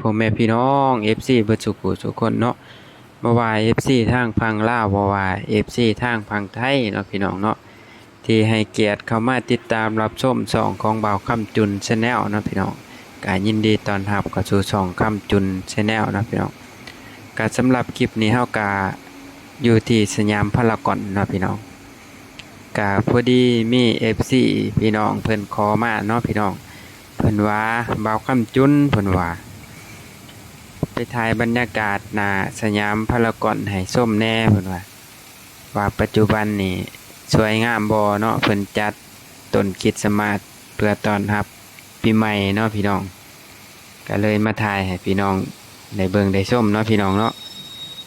พ่อแม่พี่น้อง FC เบิดสุขุทุกคนเนาะบว่า FC ทางพังลาวบว่า FC ทางพังไทยเนาะพี่น้องเนาะที่ให้เกียรติเข้ามาติดตามรับชมช่องของบ่าวคำจุน Channel เนาะพี่น้องก็ยินดีตอนรับเข้าสู่ช่องคำจุน Channel เนะพี่น้องก็สำหรับคลิปนี้เฮาก็อยู่ที่สยามพารากอนเนาะพี่น้องก็พอดีมี FC พี่น้องเพิ่นขอมาเนาะพี่น้องเพิ่นว่าบ่าวคำจุนเพิ่นว่า ถ่ายบรรยากาศหน้าสยามพารากอนให้ส้มแน่เพิ่นว่า ว่าปัจจุบันนี่สวยงามบ่เนาะเพิ่นจัดต้นคริดสมาสเพื่อต้อนรับปีใหม่เนาะพี่น้อง ก็เลยมาถ่ายให้พี่น้องได้เบิ่งได้ชมเนาะพี่น้องเนาะ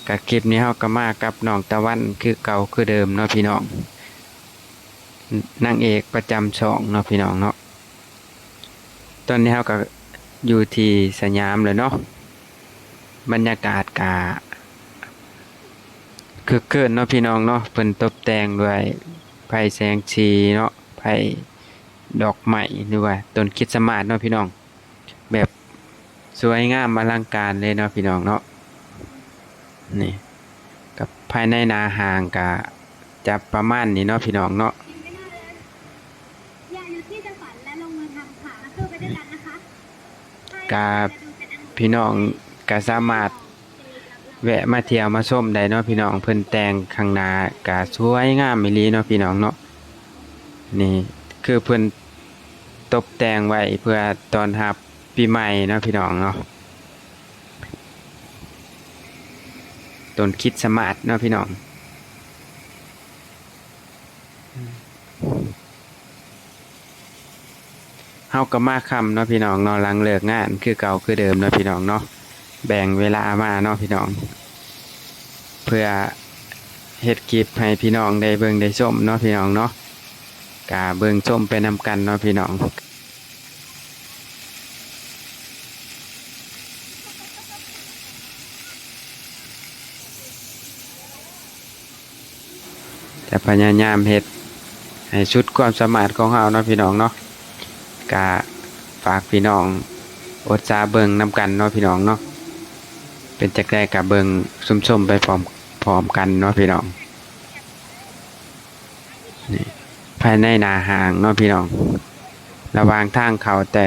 ก็คลิปนี้เฮาก็มากับน้องตะวันคือเก่าคือเดิมเนาะพี่น้องนางเอกประจำช่องเนาะพี่น้องเนาะตอนนี้เราก็อยู่ที่สยามเลยเนาะ บรรยากาศกาคือเกินเนาะพี่น้องเนาะเพิ่นตกแต่งด้วยไผ่แสงสีเนาะไผ่ดอกไม้หรือว่าต้นคริดสต์มาสเนาะพี่น้อง แบบสวยงามอลังการเลยเนาะพี่น้องเนาะนี่กับภายในนาห่างกะจะประมาณนี้เนาะพี่น้องเนาะกินไม่ได้เลยอย่าอยู่ที่จะฝันและลงมือทำค่ะสู้ไปด้วยกันนะคะกับพี่น้อง ก็สามารถแวะมาเที่ยวมาชมได้เนาะพี่น้องเพิ่นแต่งข้างหน้าก็สวยงามอีหลีเนาะพี่น้องเนาะนี่คือเพิ่นตกแต่งไว้เพื่อตอนรับปีใหม่เนาะพี่น้องเนาะต้นคิดสต์มาสเนาะพี่น้องเฮาก็มาค่ำเนาะพี่น้องเนาะหลังเลิกงานคือเก่าคือเดิมเนาะพี่น้องเนาะ แบ่งเวลามาเนาะพี่น้อง เพื่อเฮ็ดคลิปให้พี่น้องได้เบิ่งได้ชมเนาะพี่น้องเนาะกาเบิ่งชมไปนำกันเนาะพี่น้องแต่พยายามเฮ็ดให้ชุดความสามารถของเราเนาะพี่น้องเนาะกาฝากพี่น้องอดจาเบิ่งนำกันเนาะพี่น้องเนาะ เป็นจักได้กับเบิงซุ่มๆไปพร้อมพร้อมกันเนาะพี่น้องนี่ภายในนาห่างเนาะพี่น้อง ระวางทางเขาแต่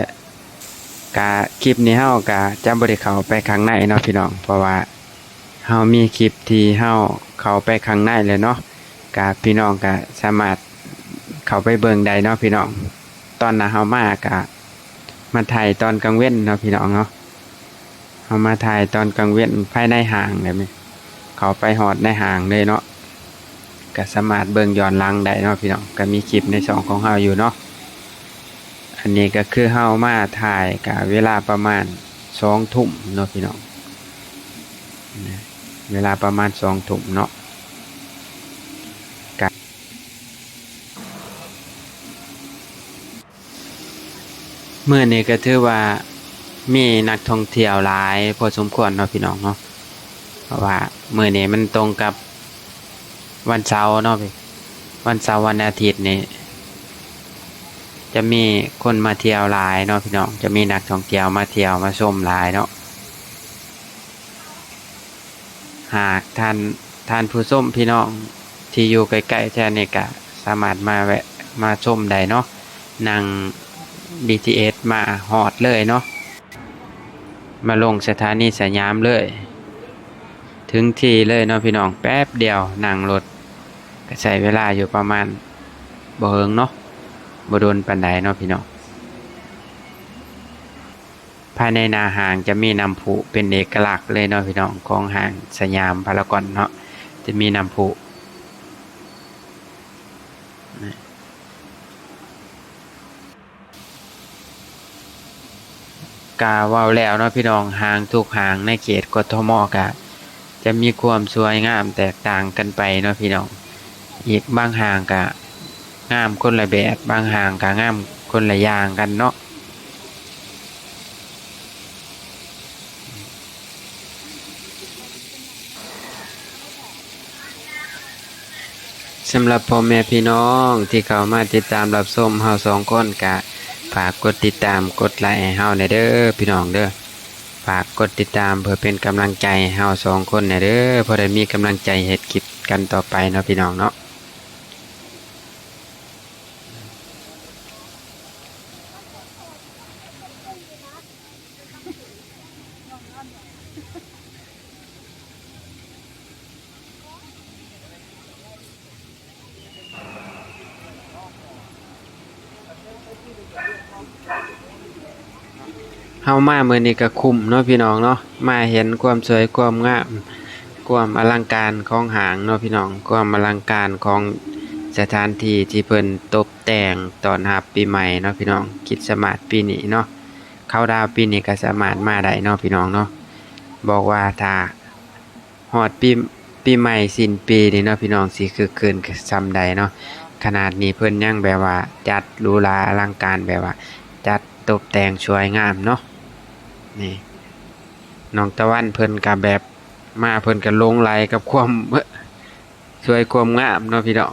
กาคลิปนี้เฮากะจะบ่ได้เขาไปข้างในเนาะพี่น้อง เพราะว่าเฮามีคลิปที่เฮาเขาไปข้างในเลยเนาะกะพี่น้องก็สามารถเขาไปเบิงได้เนาะพี่น้อง ตอนน่ะเฮามากะมาถ่ายตอนกลางเว้นเนาะพี่น้องเนาะ เฮามาถ่ายตอนกลางเว้นภายในห้างได้ไหมเขาไปฮอดในห้างเลยเนาะก็สามารถเบิ่งย้อนหลังได้เนาะพี่น้องก็มีคลิปในช่องของเฮาอยู่เนาะอันนี้ก็คือเฮามาถ่ายกะเวลาประมาณ2ทุ่มเนาะพี่น้องเวลาประมาณ2ทุ่มเนาะเมื่อนี้ก็ถือว่า มีนักท่องเที่ยวหลายพอสมควรเนาะพี่น้องเนาะเพราะว่าเมื่อนี้มันตรงกับวันเสาร์เนาะพี่วันเสาร์วันอาทิตย์นี่จะมีคนมาเที่ยวหลายเนาะพี่น้องจะมีนักท่องเที่ยวมาเที่ยวมาชมหลายเนาะหากท่านท่านผู้ชมพี่น้องที่อยู่ใกล้ๆแถวนี้ก็สามารถมาแวะมาชมได้เนาะนั่ง BTS มาหอดเลยเนาะ มาลงสถานีสยามเลย ถึงที่เลยเนาะพี่น้องแป๊บเดียวนั่งรถก็ใช้เวลาอยู่ประมาณบ่เฮิงเนาะบ่โดนปานใดเนาะพี่น้องภายในนาหางจะมีน้ำพุเป็นเอกลักษณ์เลยเนาะพี่น้องของห้างสยามพารากอนเนาะจะมีน้ำพุ กาว้าแล้วเนาะพี่น้องหางทุกหางในเขตกทมกะ จะมีความสวยงามแตกต่างกันไปเนาะพี่น้อง อีกบางหางกะงามคนละแบบบางหางกะงามคนละอย่างกันเนาะสำหรับพ่อแม่พี่น้องที่เข้ามาติดตามรับชมเฮาสองคนกะ ฝากกดติดตามกดไลค์ให้เฮาในอยเด้อพี่น้องเด้อฝากกดติดตามเพื่อเป็นกำลังใจให้เฮาสองคนเนี่ยเด้อเพื่อได้มีกำลังใจเฮ็ดคลิปกันต่อไปเนาะพี่น้องเนาะ เฮามาเมื้อนี้ก็คุ้มเนาะพี่น้องเนาะมาเห็นความสวยความงามความอลังการของหางเนาะพี่น้องความอลังการของสถานที่ที่เพิ่นตกแต่งตอนรับปีใหม่เนาะพี่น้องคิดสมาสปีนี้เนาะเข้าดาวปีนี้ก็สามารถมาได้เนาะพี่น้องเนาะบอกว่าถ้าฮอดปีปีใหม่สิ้นปีนี่เนาะพี่น้องสิคือคืนซำใดเนาะขนาดนี้เพิ่นยังแบบว่าจัดรูหราอลังการแบบว่า จัดตกแต่งสวยงามเนาะ นี่น้องตะวันเพิ่นก็แบบมาเพิ่นก็หลงไหลกับความสวยความงามเนาะพี่น้อง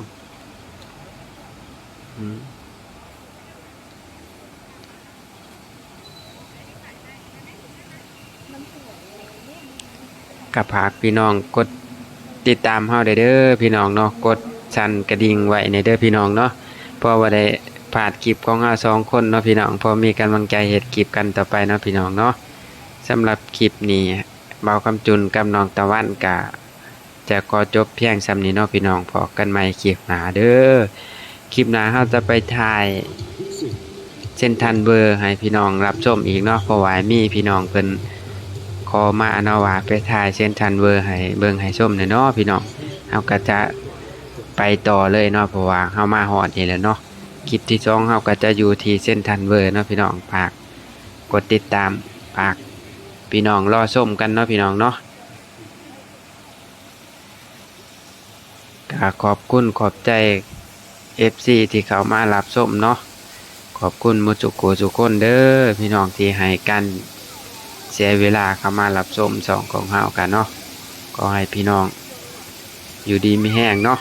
กับผากพี่น้องกดติดตามเฮาได้เด้อพี่น้องเนาะกดสั่นกระดิ่งไว้ในเด้อพี่น้องเนาะเพราะว่าได้ผ่านคลิปของเราสองคนเนาะพี่น้องพอมีกำลังใจเฮ็ดคลิปกันต่อไปเนาะพี่น้องเนาะ สำหรับคลิปนี้เบาคำจุนกับน้องตะวันกะจะก็จบเพียงสำนี้นาะพี่น้องพอกันใหม่คลิปหนาเด้อคลิปหนาเราจะไปถ่ายเส้นทันเบอร์ให้พี่น้องรับชมอีกเนาะเพราะว่ามีพี่น้องเพิ่นขอมาเนาว่าไปถ่ายเส้นทันเบอร์ให้เบิ่งให้ชมเนาะพี่น้องเฮาก็จะไปต่อเลยเนาะเพราะว่าเฮามาฮอดนี่แหล้วเนาะคลิปที่สองเฮาก็จะอยู่ที่เส้นทันเบอร์เนาะพี่น้องฝากกดติดตามฝาก พี่น้องรอส้มกันเนาะพี่น้องเนาะก็ขอบคุณขอบใจ FC ที่เขามารับส้มเนาะขอบคุณมุจุโกทุกคนเด้อพี่น้องที่ให้กันเสียเวลาเข้ามารับส้มสองของเฮากันเนาะก็ให้พี่น้อง อยู่ดีไมีแห้งเนาะ